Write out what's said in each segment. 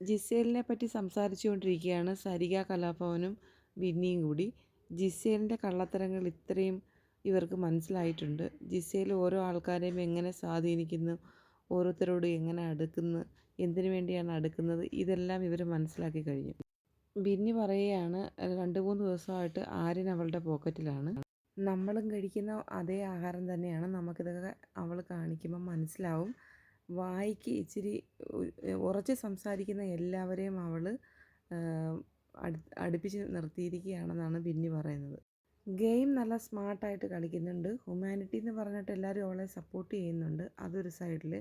ജിസേലിനെ പറ്റി സംസാരിച്ചുകൊണ്ടിരിക്കുകയാണ് സരിക കലാഭവനും വിന്നിയും കൂടി. ജിസേലിന്റെ കള്ളത്തരങ്ങൾ ഇത്രയും ഇവർക്ക് മനസ്സിലായിട്ടുണ്ട്. ജിസേൽ ഓരോ ആൾക്കാരെയും എങ്ങനെ സ്വാധീനിക്കുന്നു ഓരോരുത്തരോട് എങ്ങനെ അടുക്കുന്നു എന്തിനു വേണ്ടിയാണ് അടുക്കുന്നത് ഇതെല്ലാം ഇവർ മനസ്സിലാക്കി കഴിഞ്ഞു. ബിന്നി പറയുകയാണ് രണ്ട് മൂന്ന് ദിവസമായിട്ട് ആര്യൻ അവളുടെ പോക്കറ്റിലാണ്. നമ്മളും കഴിക്കുന്ന അതേ ആഹാരം തന്നെയാണ്. നമുക്കിതൊക്കെ അവൾ കാണിക്കുമ്പോൾ മനസ്സിലാവും. വായിക്ക് ഇച്ചിരി ഉറച്ച് സംസാരിക്കുന്ന എല്ലാവരെയും അവൾ അടു അടുപ്പിച്ച് നിർത്തിയിരിക്കുകയാണെന്നാണ് ബിന്നി പറയുന്നത്. ഗെയിം നല്ല സ്മാർട്ടായിട്ട് കളിക്കുന്നുണ്ട്. ഹ്യൂമാനിറ്റി എന്ന് പറഞ്ഞിട്ട് എല്ലാവരും അവളെ സപ്പോർട്ട് ചെയ്യുന്നുണ്ട്. അതൊരു സൈഡിൽ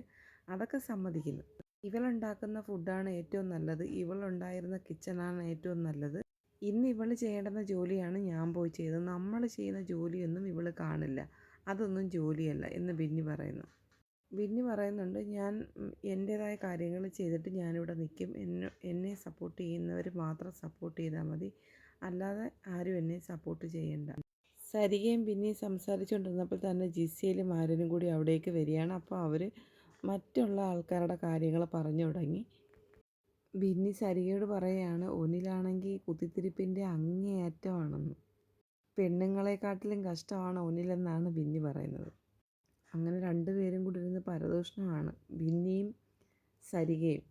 അതൊക്കെ സമ്മതിക്കുന്നു. ഇവളുണ്ടാക്കുന്ന ഫുഡാണ് ഏറ്റവും നല്ലത്. ഇവളുണ്ടായിരുന്ന കിച്ചണാണ് ഏറ്റവും നല്ലത്. ഇന്ന് ഇവൾ ചെയ്യേണ്ടുന്ന ജോലിയാണ് ഞാൻ പോയി ചെയ്തത്. നമ്മൾ ചെയ്യുന്ന ജോലിയൊന്നും ഇവൾ കാണില്ല. അതൊന്നും ജോലിയല്ല എന്ന് ബിന്നി പറയുന്നു. ബിന്നി പറയുന്നുണ്ട് ഞാൻ എന്റെതായ കാര്യങ്ങൾ ചെയ്തിട്ട് ഞാനിവിടെ നിൽക്കും എന്നെ എന്നെ സപ്പോർട്ട് ചെയ്യുന്നവർ മാത്രം സപ്പോർട്ട് ചെയ്താൽ മതി. അല്ലാതെ ആരും എന്നെ സപ്പോർട്ട് ചെയ്യണ്ട. സരികയും പിന്നെയും സംസാരിച്ചുകൊണ്ടിരുന്നപ്പോൾ തന്നെ ജിസയിലും ആരനും കൂടി അവിടേക്ക് വരികയാണ്. അപ്പോൾ അവർ മറ്റുള്ള ആൾക്കാരുടെ കാര്യങ്ങൾ പറഞ്ഞു തുടങ്ങി. ബിന്നി സരികയോട് പറയുകയാണ് ഒന്നിലാണെങ്കിൽ കുത്തിത്തിരിപ്പിന്റെ അങ്ങേയറ്റമാണെന്ന്. പെണ്ണുങ്ങളെക്കാട്ടിലും കഷ്ടമാണ് ഒന്നിലെന്നാണ് ബിന്നി പറയുന്നത്. അങ്ങനെ രണ്ടുപേരും കൂടി ഇരുന്ന് പരദൂഷണമാണ്. ബിന്നിയും സരികയും.